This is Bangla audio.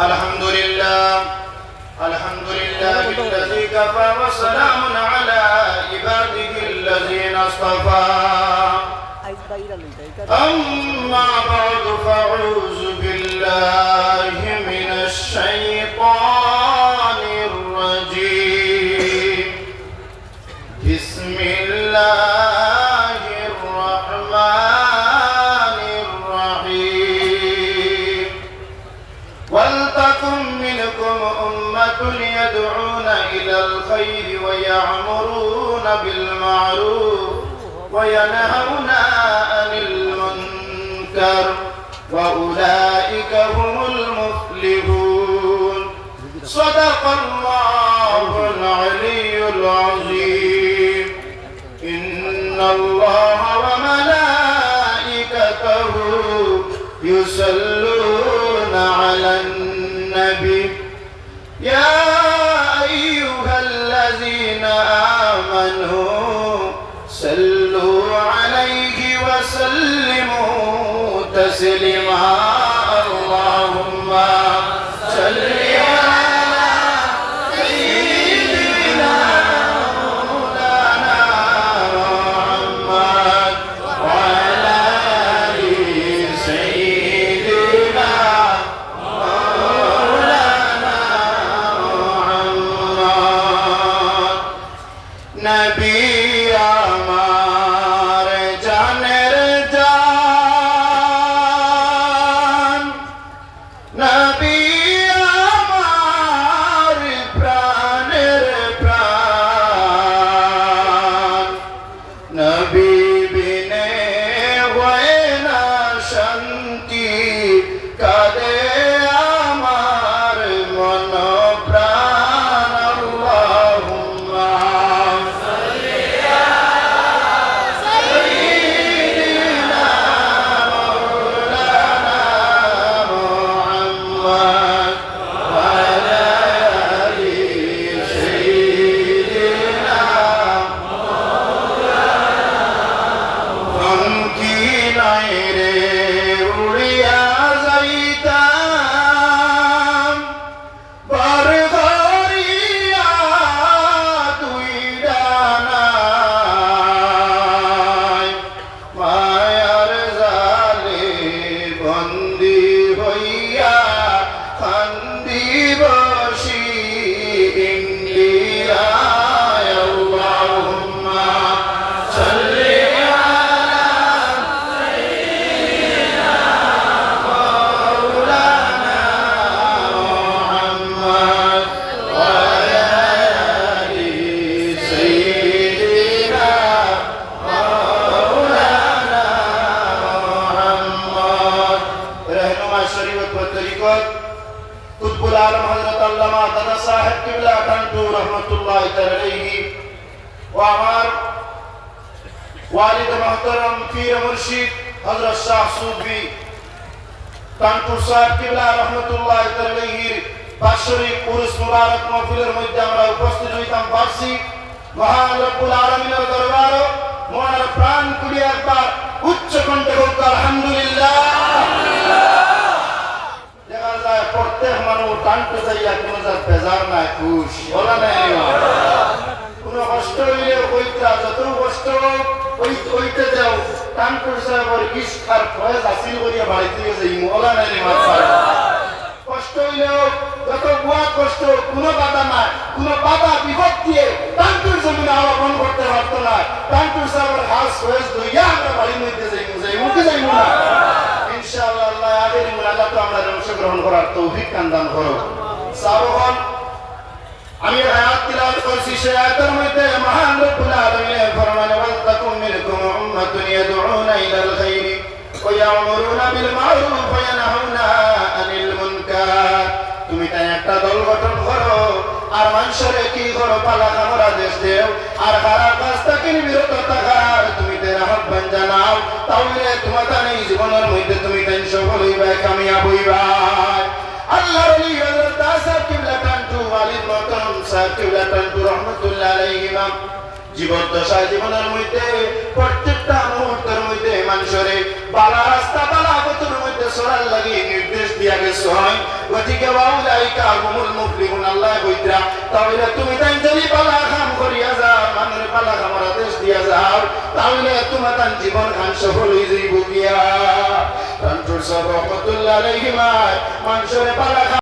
الحمد لله الحمد لله الذي كفى وسلام على عباده الذين اصطفى. أما بعد فأعوذ بالله يدعون إلى الخير ويعمرون بالمعروف وينهون عن المنكر وأولئك هم المفلحون. صدق الله العلي العظيم. إن الله وملائكته يصلون على عليه وسلموا تسليما. Kade. আল্লামা দাদা সাহেব কিবলা খান্টু রহমতুল্লাহ তালাইহি ও আমার ওয়ালিদ মহতরম পীর মুর্শিদ হজরত শাহ সুফি কানপুর সাহেব কিবলা রহমতুল্লাহ তালাইহির বাৎসরিক পুরুষ মুবারক মহফিলের মধ্যে আমরা উপস্থিত হইতাম পারছি মহান রব্বুল আলমিনের দরবারও মহার প্রাণ কুড়িয়ে একবার উচ্চ কণ্ঠে বলতে, আলহামদুলিল্লাহ টানতে যাইয়া কোনো যার বেজার নাই খুশ বলা নাই কোনো কষ্ট হইলে ওইটা যত কষ্ট ওই ওইতে যাও। টানপুর সাহেবের ইস্কার ফয়েজ হাসিল করিয়া বাড়িতে যাই ওলা নাই কষ্ট হইলেও যত বুয়া কষ্ট কোনো বাধা নাই, কোনো বাধা বিপদ দিয়ে টানপুর জমিন আহ্বান করতে পারতো না। টানপুর সাহেবের হাস ফয়েজ লইয়া আমরা বাড়ির মধ্যে যাই যাই মুখে যাই না আল্লাহ আগের আমরা অংশগ্রহণ করার তৌফিক কান্দান করো সারোহন, আমি আয়াত তিলাওয়াত করছি, সেই আয়াতের মধ্যে মহান রব্বুল আলামিন ফরমানে ওয়াল্তাকুম মিনকুম উম্মাতুন ইয়াদউনা ইলাল খাইরি ওয়া বিল মারুফ ওয়া আনিল মুনকার। তুমি তাই একটা দল গঠন করো, আর মানুষের কি করো, পালা খাবার আদেশ দেও। আর খারাপ কাজ থেকে বিরত থাকার তুমি তে আহ্বান জানাও। তাহলে তোমার জীবনের মধ্যে হইবা কামিয়াব হইবা আল্লাহর ওলি হযরত দাসাব কিবলা কান্টু ওয়ালিদ মহতরম সাহেব কিবলা কান্টু রাহমাতুল্লাহ আলাইহিমা জীবন দশা জীবনের মধ্যে, প্রত্যেকটা মুহূর্তের মধ্যে মানুষরে বালা রাস্তা, বালা গতির মধ্যে সরার লাগি নির্দেশ দিয়া গেছো হয়। গতিকে বাউলাই কাহুমুল মুফলিহুন, আল্লাহ কইতরা তাহলে তুমি তাই যদি বালা কাম করিয়া যাও, মানুষের বালা কামার আদেশ দিয়া যাও। তাহলে তোমার জীবন খান সফল হয়ে যাইব গিয়া রহমতুল্লাহ আলাইহিমা মানুষের বালা